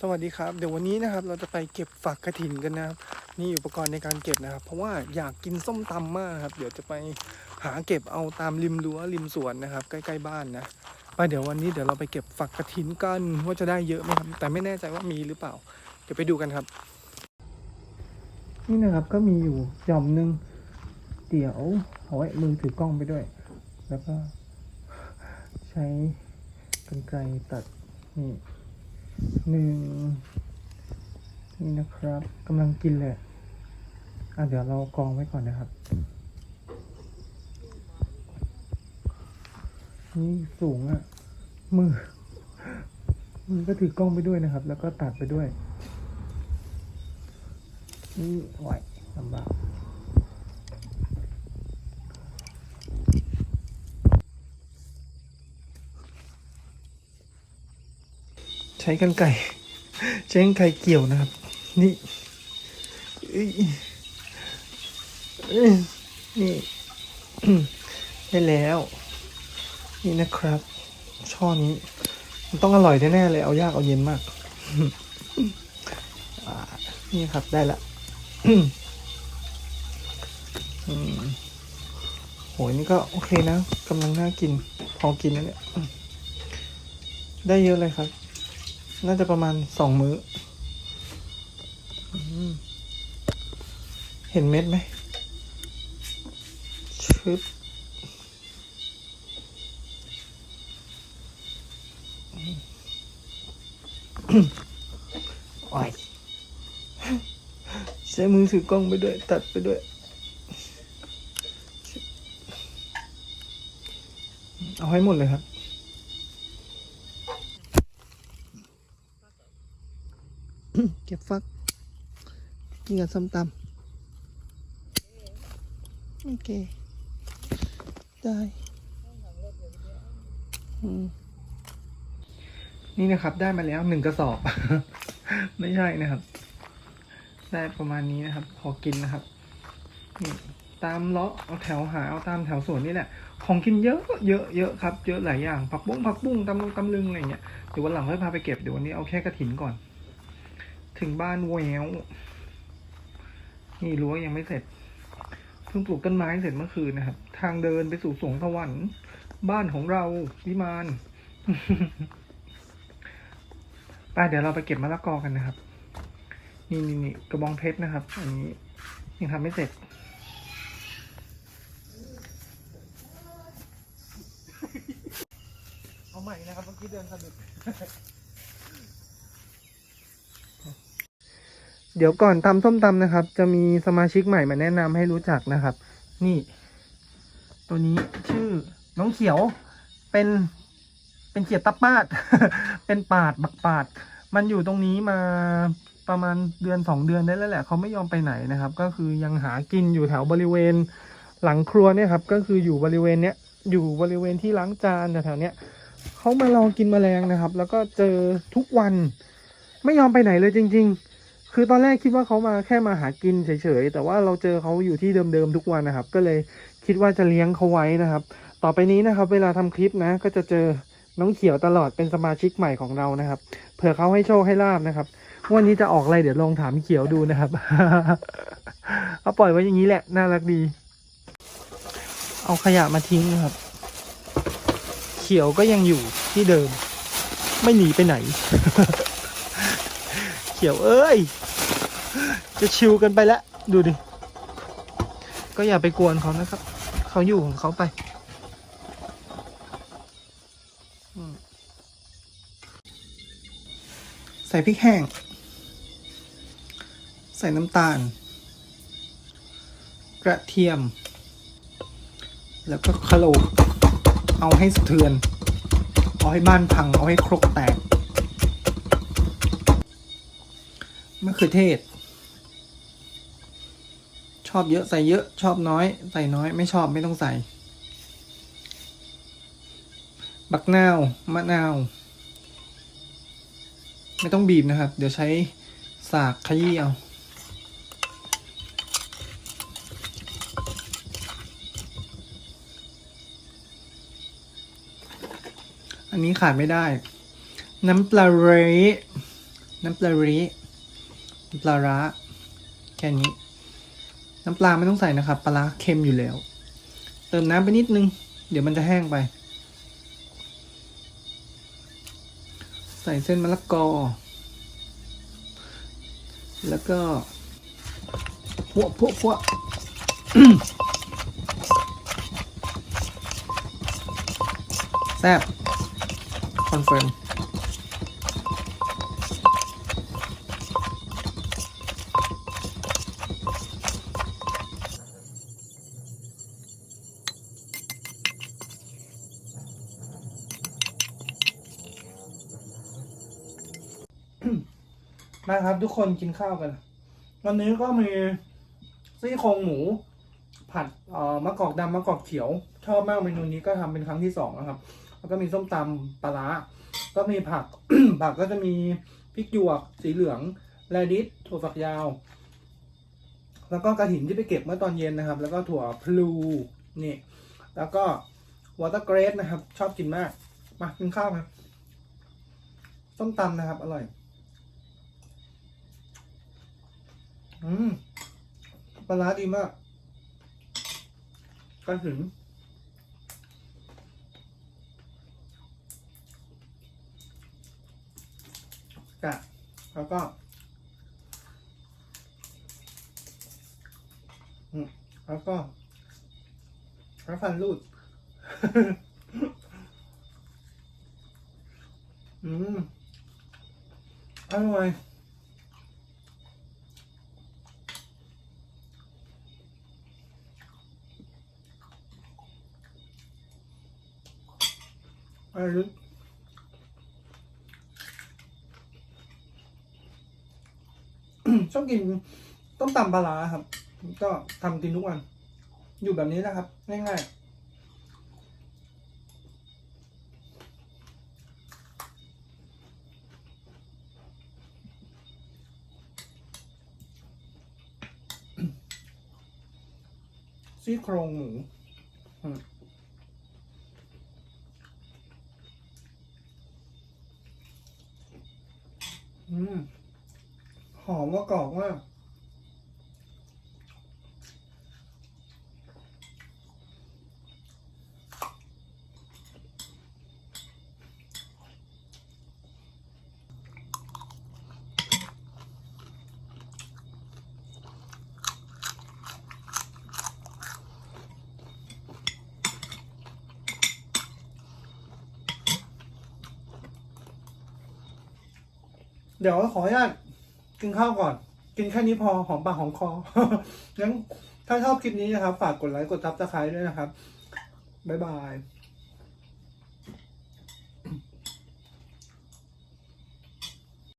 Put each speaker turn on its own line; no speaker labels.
สวัสดีครับ เดี๋ยววันนี้นะครับเราจะไปเก็บฝักกระถินกันนะครับนี่อุปกรณ์ในการเก็บนะครับ เพราะว่าอยากกินส้มตำมากครับ เดี๋ยวจะไปหาเก็บเอาตามริมรั้วริมสวนนะครับ ใกล้ๆบ้านนะไปเดี๋ยววันนี้เดี๋ยวเราไปเก็บฝักกระถินกันว่าจะได้เยอะไหมครับ แต่ไม่แน่ใจว่ามีหรือเปล่า เดี๋ยวไปดูกันครับ นี่นะครับก็มีอยู่หย่อมหนึ่งเดี๋ยวเอาไว้มือถือกล้องไปด้วย แล้วก็ ใช้กรรไกรตัดนี่ หนึ่งนี่นะครับกำลังกินเลยอะเดี๋ยวเรากองไว้ก่อนนะครับ นี่สูงอะ่ะ มือ มือก็ถือกล้องไปด้วยนะครับ แล้วก็ตัดไปด้วย นี่ไหวลำบาก ช้กันไก่ใช้กันไก่เกี่ยวนะครับ นี่นี่ได้แล้ว นี่นะครับ ช่อนี้ มันต้องอร่อยแน่ๆเลยเอายากเอาเย็นมากนี่ครับได้ละโหยนี่ก็โอเคนะกำลังน่ากิน พอกินนะเนี่ย ได้เยอะเลยครับ น่าจะประมาณสองมื้อเห็นเม็ดไหมชึบโอ้ยใช้มือถือกล้องไปด้วย ตัดไปด้วย เอาให้หมดเลยครับ เก็บฟัก กินกับส้มตำโอเค ได้อืมนี่นะครับ ได้มาแล้วหนึ่งกระสอบ ไม่ใช่นะครับ ได้ประมาณนี้นะครับ พอกินนะครับนี่ตามเลาะเอาแถวหาเอาตามแถวสวนนี่แหละ ของกินเยอะเยอะเยอะครับ เยอะหลายอย่างผักบุ้งผักบุ้งตำลงตำลึงอะไรเงี้ยเดี๋ยววันหลังค่อยพาไปเก็บเดี๋ยววันนี้เอาแค่กระถินก่อน ถึงบ้านแววนี่รั้วยังไม่เสร็จ เพิ่งปลูกต้นไม้เสร็จเมื่อคืนนะครับ ทางเดินไปสู่สวงสวรรค์ บ้านของเราวิมานไปเดี๋ยวเราไปเก็บมะละกอกันนะครับ นี่นี่นี่กระบองเพชรนะครับ อันนี้ยังทำไม่เสร็จเอาใหม่นะครับเมื่อกี้เดินสะดุด เดี๋ยวก่อนตำส้มตำนะครับ จะมีสมาชิกใหม่มาแนะนำให้รู้จักนะครับ นี่ ตัวนี้ชื่อน้องเขียวเป็นเป็นเขียดตะปาด เป็นปาดบักปาด มันอยู่ตรงนี้มาประมาณเดือนสองเดือนได้แล้วแหละเขาไม่ยอมไปไหนนะครับ ก็คือยังหากินอยู่แถวบริเวณหลังครัวเนี่ยครับ ก็คืออยู่บริเวณเนี้ยอยู่บริเวณที่ล้างจานแถวเนี้ยเขามาลองกินแมลงนะครับ แล้วก็เจอทุกวัน ไม่ยอมไปไหนเลยจริง ๆ คือตอนแรกคิดว่าเขามาแค่มาหากินเฉยๆ แต่ว่าเราเจอเขาอยู่ที่เดิมๆทุกวันนะครับ ก็เลยคิดว่าจะเลี้ยงเขาไว้นะครับ ต่อไปนี้นะครับ เวลาทำคลิปนะ ก็จะเจอน้องเขียวตลอดเป็นสมาชิกใหม่ของเรานะครับ เผื่อเขาให้โชคให้ลาบนะครับวันนี้จะออกอะไรเดี๋ยวลองถามเขียวดูนะครับ เอาปล่อยไว้อย่างนี้แหละ น่ารักดี เอาขยะมาทิ้งนะครับ เขียวก็ยังอยู่ที่เดิม ไม่หนีไปไหน เขียวเอ้ย จะชิวกันไปแล้ว ดูดิ ก็อย่าไปกวนเขานะครับ เขาอยู่ของเขาไปใส่พริกแห้ง ใส่น้ำตาล กระเทียม แล้วก็คโลกเอาให้สะเทือน เอาให้บ้านพัง เอาให้ครกแตกมะเขือเทศ อบเยอะใส่เยอะชอบน้อย ใส่น้อยไม่ชอบไม่ต้องใส่ บักนาวมะนาว ไม่ต้องบีบนะครับ เดี๋ยวใช้สากขยี้เอาอันนี้ขาดไม่ได้ น้ำปลาเรน้ำปลาเรีปลาร้าแค่นี้ น้ำปลาไม่ต้องใส่นะครับปลาเค็มอยู่แล้ว เติมน้ำไปนิดนึง เดี๋ยวมันจะแห้งไป ใส่เส้นมะละกอ แล้วก็พวกพวกพวกแซ่บคอนเฟิร์ม มาครับ ทุกคนกินข้าวกัน วันนี้ก็มีซี่โครงหมู ผัดเอ่อมะกอกดำมะกอกเขียว ชอบมากเมนูนี้ก็ทำเป็นครั้งที่สองนะครับ แล้วก็มีส้มตำปลาร้าก็มีผัก ผักก็จะมีพริกหยวกสีเหลืองแรดิสถั่วฝักยาว แล้วก็กระถินที่ไปเก็บเมื่อตอนเย็นนะครับ แล้วก็ถั่วพลูนี่ แล้วก็วอเตอร์เกรสนะครับ ชอบกินมาก มากินข้าวครับส้มตำนะครับ อร่อย อืมปลาร้าดีมากกระถึง กะ แล้วก็แล้วก็แล้วฟันรูด อืมอร่อย อร่อยชอบกินต้มตำปลาร้าครับ ก็ทำกินทุกวัน อยู่แบบนี้นะครับ ง่ายๆซี่โครงหมูอืมอืม หอมว่ากรอบมาก ดี๋ยวขออนุญาตกินข้าวก่อน กินแค่นี้พอหอมปากหอมคองั้นถ้าชอบคลิปนี้นะครับ ฝากกดไลค์กดซับสไครต์ด้วยนะครับ บ๊ายบาย